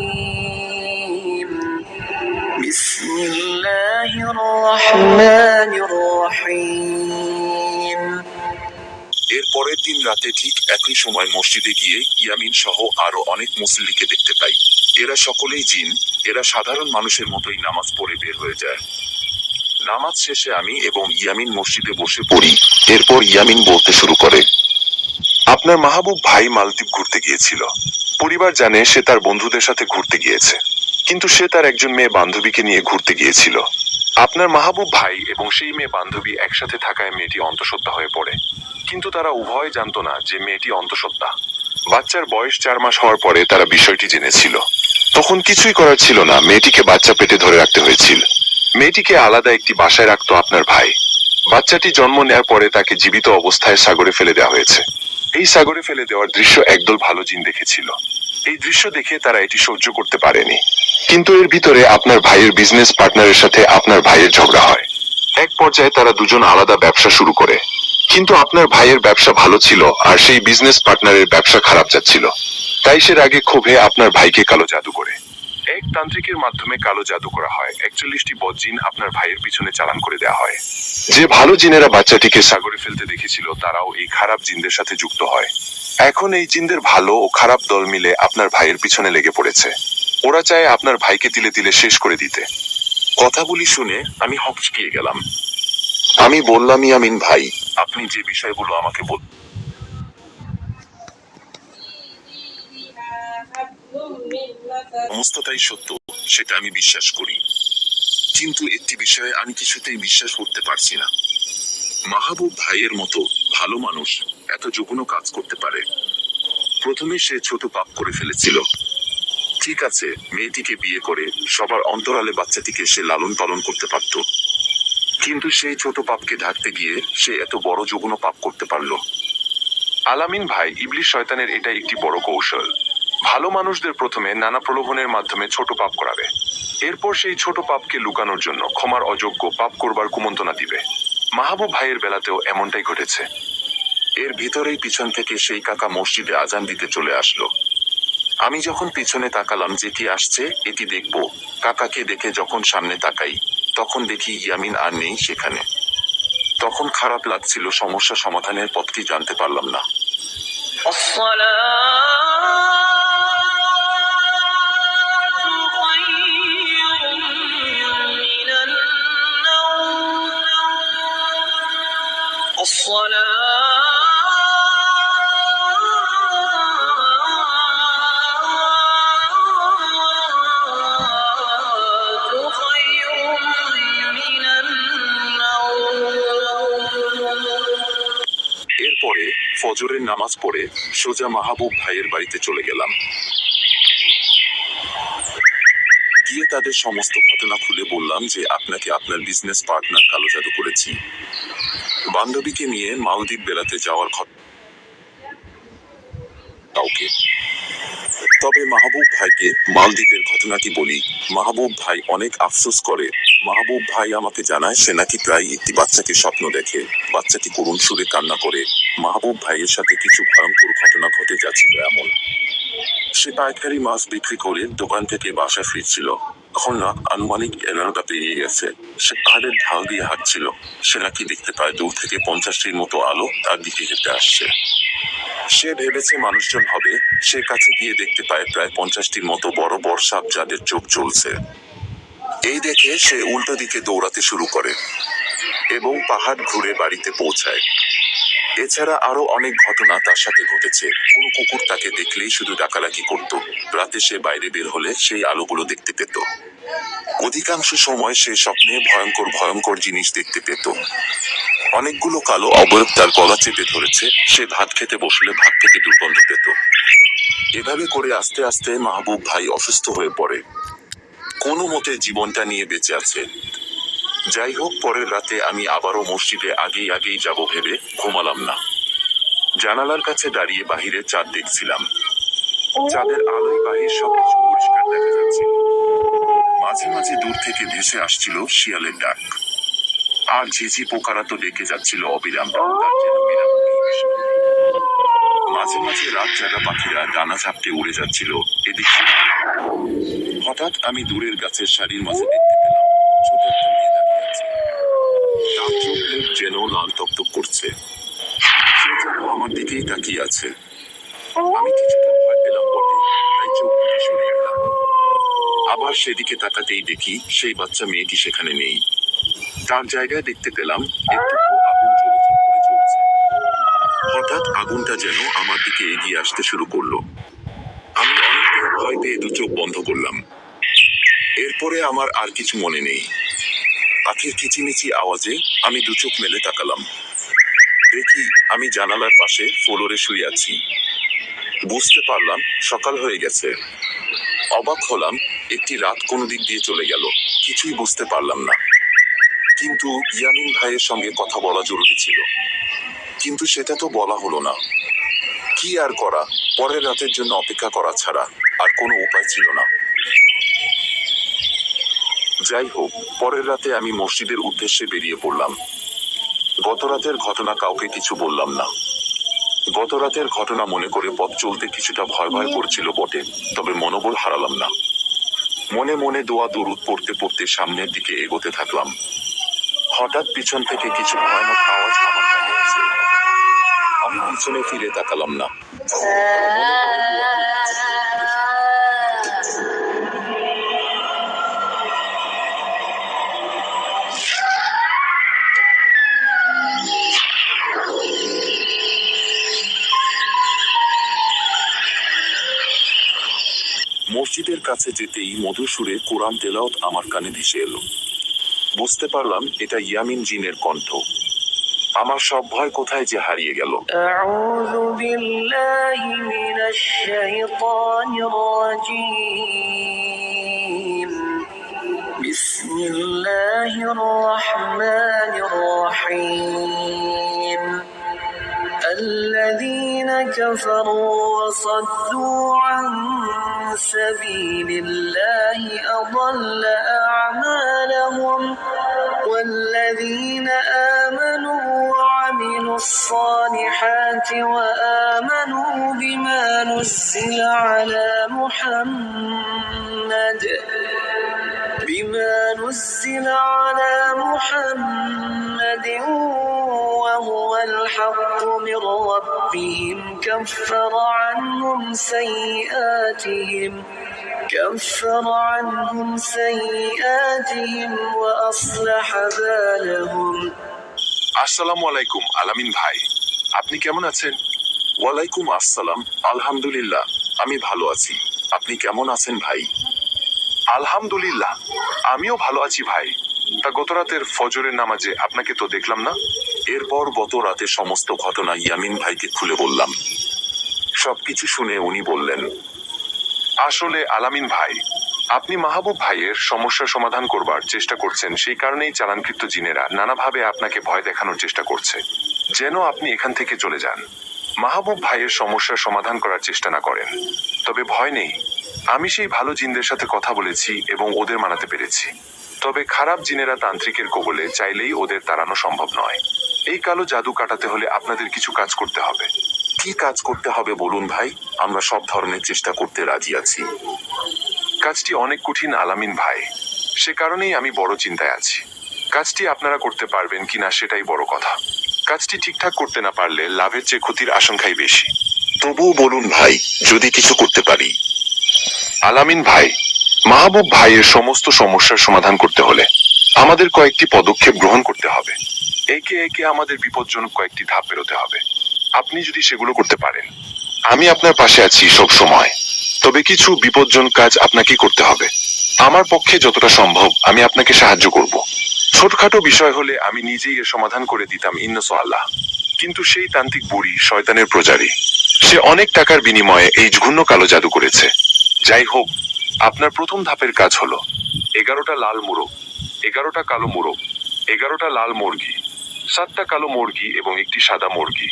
الرجيم بسم الله الرحمن الرحيم এর পরের দিন রাতে ঠিক একই সময় মসজিদে গিয়ে ইয়ামিন সহ আরো অনেক মুসল্লিকে দেখতে পাই এরা সকলেই জিন এরা সাধারণ মানুষের মতোই নামাজ পড়ে বের হয়ে যায় নামাজ শেষে আমি এবং ইয়ামিন মসজিদে বসে পড়ি এরপর ইয়ামিন বলতে শুরু করে আপনার মাহবুব ভাই মালদ্বীপ ঘুরতে গিয়েছিল পরিবার জানে সে তার বন্ধুদের সাথে ঘুরতে গিয়েছে। কিন্তু সে তার একজন মেয়ে বান্ধবীকে নিয়ে ঘুরতে গিয়েছিল। আপনার মাহবুব ভাই এবং সেই মেয়ে বান্ধবী একসাথে থাকায় মেয়েটি অন্তঃসত্ত্বা হয়ে পড়ে। কিন্তু তারা উভয় জানতো না যে মেয়েটি অন্তঃসত্ত্বা। বাচ্চার বয়স চার মাস হওয়ার পরে তারা বিষয়টি জেনেছিল। তখন কিছুই করার ছিল না, মেয়েটিকে বাচ্চা পেটে ধরে রাখতে হয়েছিল। মেয়েটিকে আলাদা একটি বাসায় রাখতো আপনার ভাই। বাচ্চাটি জন্ম নেয়ার পরে তাকে জীবিত অবস্থায় সাগরে ফেলে দেওয়া হয়েছে। এই সাগরে ফেলে দেওয়ার দৃশ্য একদল ভালো জিন দেখেছিল। এই দৃশ্য দেখে তারা এটি সহ্য করতে পারেনি। কিন্তু এর ভিতরে আপনার ভাইয়ের বিজনেস পার্টনারের সাথে আপনার ভাইয়ের ঝগড়া হয়। এক পর্যায়ে তারা দুজন আলাদা ব্যবসা শুরু করে। কিন্তু আপনার ভাইয়ের ব্যবসা ভালো ছিল আর সেই বিজনেস পার্টনারের ব্যবসা খারাপ যাচ্ছিল। তাই সে আগে ক্ষোভে আপনার ভাইকে কালো জাদু করে। এক তান্ত্রিকের মাধ্যমে কালো জাদু করা হয়। একচল্লিশটি বজ্জিন আপনার ভাইয়ের পিছনে চালান করে দেওয়া হয়। যে ভালো জিনেরা বাচ্চাটিকে সাগরে ফেলতে দেখেছিল, তারাও এই খারাপ জিনদের সাথে যুক্ত হয়। এখন এই জিনদের ভালো ও খারাপ দল মিলে আপনার ভাইয়ের পিছনে লেগে পড়েছে। ওরা চায় আপনার ভাইকে তিলে তিলে শেষ করে দিতে। কথাগুলি শুনে আমি হকচকিয়ে গেলাম। আমি বললাম ইয়ামিন ভাই, আপনি যে বিষয়গুলো আমাকে বল সমস্তটাই সত্য, সেটা আমি বিশ্বাস করি। কিন্তু একটি বিষয়ে আমি কিছুতেই বিশ্বাস করতে পারছি না। মাহবুব ভাইয়ের মতো ভালো মানুষ এত যুবনও কাজ করতে পারে। প্রথমে সে ছোট পাপ করে ফেলেছিল। ঠিক আছে, মেয়েটিকে বিয়ে করে সবার অন্তরালে বাচ্চাটিকে সে লালন পালন করতে পারত। কিন্তু সেই ছোট পাপকে ঢাকতে গিয়ে সে এত বড় যুবন পাপ করতে পারল। আলামিন ভাই ইবলিশ শয়তানের এটা একটি বড় কৌশল। ভালো মানুষদের প্রথমে নানা প্রলোভনের মাধ্যমে ছোট পাপ করাবে। এরপর সেই ছোট পাপকে লুকানোর জন্য ক্ষমার অযোগ্য পাপ করবার কুমন্তনা দিবে। মাহবুব ভাইয়ের বেলাতেও এমনটাই ঘটেছে। এর ভিতরেই পিছন থেকে সেই কাকা মসজিদে আজান দিতে চলে আসলো। আমি যখন পিছনে তাকালাম যে কি আসছে, এটি দেখব। কাকাকে দেখে যখন সামনে তাকাই, তখন দেখি ইয়ামিন আর নেই সেখানে। তখন খারাপ লাগছিল, সমস্যা সমাধানের পথটি জানতে পারলাম না। এরপরে ফজরের নামাজ পড়ে সোজা মাহবুব ভাইয়ের বাড়িতে চলে গেলাম। গিয়ে তাদের সমস্ত ঘটনা খুলে বললাম যে, আপনাকে আপনার বিজনেস পার্টনার কালো জাদু করেছি। বান্ধবীকে নিয়ে মালদ্বীপ বেড়াতে যাওয়ার ঘটনা কাউকে। তবে মাহবুব ভাইকে মালদ্বীপের ঘটনাটি বলি। মাহবুব ভাই অনেক আফসোস করে। মাহবুব ভাই আমাকে জানায় সে নাকি প্রায় একটি বাচ্চাকে স্বপ্ন দেখে। বাচ্চাটি করুণ সুরে কান্না করে। মাহবুব ভাইয়ের সাথে কিছু ভয়ঙ্কর ঘটনা ঘটে যাচ্ছিল এমন। সে পাইকারি মাছ বিক্রি করে দোকান থেকে বাসা ফিরছিল। তখন না আনুমানিক এগারোটা পেরিয়ে গেছে। সে পাহাড়ের ঢাল দিয়ে হাঁটছিল। সে নাকি দেখতে পায়? দূর থেকে পঞ্চাশটির মতো আলো তার দিকে হেঁটে আসছে। সে ভেবেছে মানুষজন হবে। সে কাছে গিয়ে দেখতে পায় প্রায় পঞ্চাশটির মতো বড় বড় যাদের চোখ চলছে এই দেখে সে উল্টো দিকে দৌড়াতে শুরু করে এবং পাহাড় ঘুরে বাড়িতে পৌঁছায়। এছাড়া আরও অনেক ঘটনা তার সাথে ঘটেছে। কোনো কুকুর তাকে দেখলেই শুধু ডাকালাকি করত। রাতে সে বাইরে বের হলে সেই আলোগুলো দেখতে পেত। অধিকাংশ সময় সে স্বপ্নে ভয়ঙ্কর ভয়ঙ্কর জিনিস দেখতে পেত। অনেকগুলো কালো অবয়ব তার গলা চেপে ধরেছে। সে ভাত খেতে বসলে ভাত থেকে দুর্গন্ধ পেত। এভাবে করে আস্তে আস্তে মাহবুব ভাই অসুস্থ হয়ে পড়ে। কোনো মতে জীবনটা নিয়ে বেঁচে আছে যাই হোক পরের রাতে আমি আবারও মসজিদে আগেই আগেই যাব ভেবে ঘুমালাম না জানালার কাছে দাঁড়িয়ে বাহিরে চাঁদ দেখছিলাম চাঁদের আলোয় বাহির সবকিছু পরিষ্কার দেখা যাচ্ছিল মাঝে মাঝে দূর থেকে ভেসে আসছিল শিয়ালের ডাক আর ঝিঝি পোকারা তো ডেকে যাচ্ছিল অবিরাম। মাঝে মাঝে রাত জাগা পাখিরা ডানা ঝাপটে উড়ে যাচ্ছিল এদিক। হঠাৎ আমি দূরের গাছের সারির মাঝে দেখতে পেলাম, ছোট একটা মেয়ে দাঁড়িয়ে আছে তার চোখ মুখ যেন লাল টকটক করছে। সে যেন আমার দিকেই তাকিয়ে আছে। আমি কিছুটা ভয় পেলাম বটে, তাই চোখ দুটি নিলাম। আবার সেদিকে তাকাতেই দেখি সেই বাচ্চা মেয়েটি সেখানে নেই। তার জায়গায় দেখতে পেলাম একটু আগুন করে হঠাৎ আগুনটা যেন আমার দিকে এগিয়ে আসতে শুরু করল। আমি অনেকটা ভয় পেয়ে দু চোখ বন্ধ করলাম। এরপরে আমার আর কিছু মনে নেই। পাখির কিচিমিচি আওয়াজে আমি দু চোখ মেলে তাকালাম। দেখি আমি জানালার পাশে ফ্লোরে শুয়ে আছি। বুঝতে পারলাম সকাল হয়ে গেছে। অবাক হলাম একটি রাত কোন দিক দিয়ে চলে গেল, কিছুই বুঝতে পারলাম না। কিন্তু ইয়ামিন ভাইয়ের সঙ্গে কথা বলা জরুরি ছিল। কিন্তু সেটা তো বলা হলো না। কি আর করা, পরের রাতের জন্য অপেক্ষা করা ছাড়া আর কোনো উপায় ছিল না। যাই হোক পরের রাতে আমি মসজিদের উদ্দেশ্যে বেরিয়ে পড়লাম। গত রাতের ঘটনা কাউকে কিছু বললাম না। গত রাতের ঘটনা মনে করে পথ চলতে কিছুটা ভয় ভয় করছিল বটে তবে মনোবল হারালাম না। মনে মনে দোয়া দরুদ পড়তে পড়তে সামনের দিকে এগোতে থাকলাম। হঠাৎ পিছন থেকে কিছু ভয়ানক আওয়াজ আমার কানে। আমি পিছনে ফিরে তাকালাম না। কাছে যেতেই মধুর সুরে কোরআন তেলাওত আমার কানে ভেসে এলো বুঝতে পারলাম এটা ইয়ামিন জিনের কণ্ঠ আমার সব ভয় কোথায় যে হারিয়ে গেল أعوذ بالله من الشيطان الرجيم بسم الله الرحمن الرحيم كفروا وصدوا عن سبيل الله أضل أعمالهم والذين آمنوا وعملوا الصالحات وآمنوا بما نزل على محمد بما نزل على محمد وهو الحق من ربهم كفر عنهم سيئاتهم كفر عنهم سيئاتهم وأصلح بالهم আসসালামু আলাইকুম আলামিন ভাই আপনি কেমন আছেন ওয়ালাইকুম আসসালাম আলহামদুলিল্লাহ আমি ভালো আছি আপনি কেমন আছেন ভাই আলহামদুলিল্লাহ। আমিও ভালো আছি ভাই। তা গত রাতের ফজরের নামাজে আপনাকে তো দেখলাম না? এরপর গত রাতে সমস্ত ঘটনা ইয়ামিন ভাইকে খুলে বললাম। সবকিছু শুনে উনি বললেন, আসলে আলামিন ভাই, আপনি মাহবুব ভাইয়ের সমস্যার সমাধান করবার চেষ্টা করছেন, সেই কারণেই চালানকৃত জিনেরা নানাভাবে আপনাকে ভয় দেখানোর চেষ্টা করছে। যেন আপনি এখান থেকে চলে যান। মাহবুব ভাইয়ের সমস্যার সমাধান করার চেষ্টা না করেন। তবে ভয় নেই। আমি সেই ভালো জিনদের সাথে কথা বলেছি এবং ওদের মানাতে পেরেছি। তবে খারাপ জিনেরা তান্ত্রিকের কবলে চাইলেই ওদের তাড়ানো সম্ভব নয়। এই কালো জাদু কাটাতে হলে আপনাদের কিছু কাজ করতে হবে। কি কাজ করতে হবে বলুন ভাই? আমরা সব ধরনের চেষ্টা করতে রাজি আছি। কাজটি অনেক কঠিন, আলামিন ভাই। সে কারণেই আমি বড় চিন্তায় আছি। কাজটি আপনারা করতে পারবেন কিনা সেটাই বড় কথা। কাজটি ঠিকঠাক করতে না পারলে লাভের চেয়ে ক্ষতির আশঙ্কাই বেশি। তবুও বলুন ভাই, যদি কিছু করতে পারি। আলামিন ভাই, মাহবুব ভাইয়ের সমস্ত সমস্যার সমাধান করতে হলে আমাদের কয়েকটি পদক্ষেপ গ্রহণ করতে হবে। একে একে আমাদের বিপজ্জনক কয়েকটি ধাপ বেরোতে হবে। আপনি যদি সেগুলো করতে পারেন, আমি আপনার পাশে আছি সব সময়। তবে কিছু বিপজ্জনক কাজ আপনাকে করতে হবে। আমার পক্ষে যতটা সম্ভব আমি আপনাকে সাহায্য করব। ছোটখাটো বিষয় হলে আমি নিজেই এর সমাধান করে দিতাম ইন্নস আল্লাহ কিন্তু সেই তান্ত্রিক বুড়ি শয়তানের প্রজারী। সে অনেক টাকার বিনিময়ে এই জঘন্য কালো জাদু করেছে। যাই হোক, আপনার প্রথম ধাপের কাজ হলো এগারোটা লাল মোরগ, এগারোটা কালো মোরগ, এগারোটা লাল মুরগি, সাতটা কালো মুরগি এবং একটি সাদা মুরগি।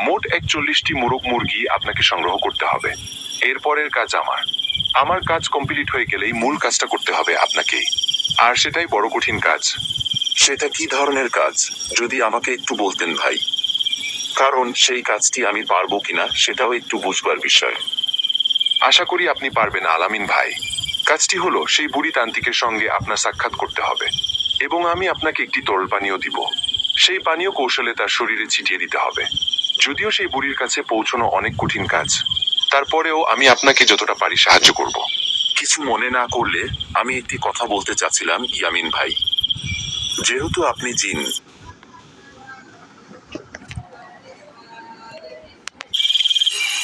মোট একচল্লিশটি মোরগ মুরগি আপনাকে সংগ্রহ করতে হবে। এরপরের কাজ আমার। আমার কাজ কমপ্লিট হয়ে গেলেই মূল কাজটা করতে হবে আপনাকেই। আর সেটাই বড় কঠিন কাজ। সেটা কি ধরনের কাজ, যদি আমাকে একটু বলতেন ভাই? কারণ সেই কাজটি আমি পারব কিনা, সেটাও একটু বুঝবার বিষয়। আশা করি আপনি পারবেন আলামিন ভাই। কাজটি হলো, সেই বুড়ি তান্ত্রিকের সঙ্গে আপনার সাক্ষাৎ করতে হবে। এবং আমি আপনাকে একটি তরল পানীয় দিব। সেই পানীয় কৌশলে তার শরীরে ছিটিয়ে দিতে হবে। যদিও সেই বুড়ির কাছে পৌঁছানো অনেক কঠিন কাজ, তারপরেও আমি আপনাকে যতটা পারি সাহায্য করব। কিছু মনে না করলে আমি একটি কথা বলতে চাচ্ছিলাম ইয়ামিন ভাই। যেহেতু আপনি জিন।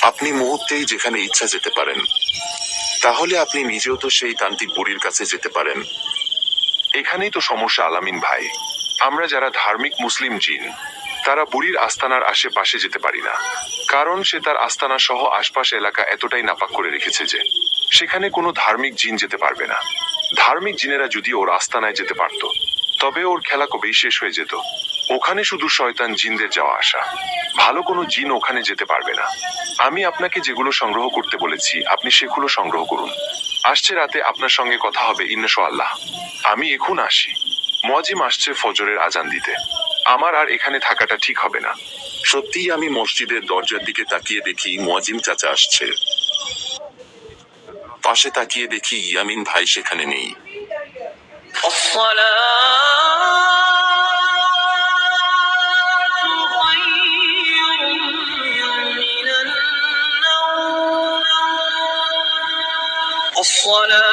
আপনি মুহূর্তেই যেখানে ইচ্ছা যেতে পারেন। তাহলে আপনি নিজেও তো সেই তান্ত্রিক বুড়ির কাছে যেতে পারেন। এখানেই তো সমস্যা আলামিন ভাই। আমরা যারা ধার্মিক মুসলিম জিন তারা বুড়ির আস্তানার আশেপাশে যেতে পারি না। কারণ সে তার আস্তানা সহ আশপাশ এলাকা এতটাই নাপাক করে রেখেছে যে, সেখানে কোনো ধার্মিক জিন যেতে পারবে না। ধার্মিক জিনেরা যদি ওর আস্তানায় যেতে পারত, তবে ওর খেলা কবেই শেষ হয়ে যেত। ওখানে শুধু শয়তান জিনদের যাওয়া আসা। ভালো কোনো জিন ওখানে যেতে পারবে না। আমি আপনাকে যেগুলো সংগ্রহ করতে বলেছি, আপনি সেগুলো সংগ্রহ করুন। আসছে রাতে আপনার সঙ্গে কথা হবে ইন্নশো আল্লাহ আমি এখন আসি। মজিম আসছে ফজরের আজান দিতে। আমার আর এখানে থাকাটা ঠিক হবে না সত্যিই আমি মসজিদের দরজার দিকে তাকিয়ে দেখি মুয়াজিম চাচা আসছে পাশে তাকিয়ে দেখি ইয়ামিন ভাই সেখানে নেই الصلاة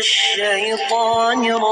الشيطان الرجيم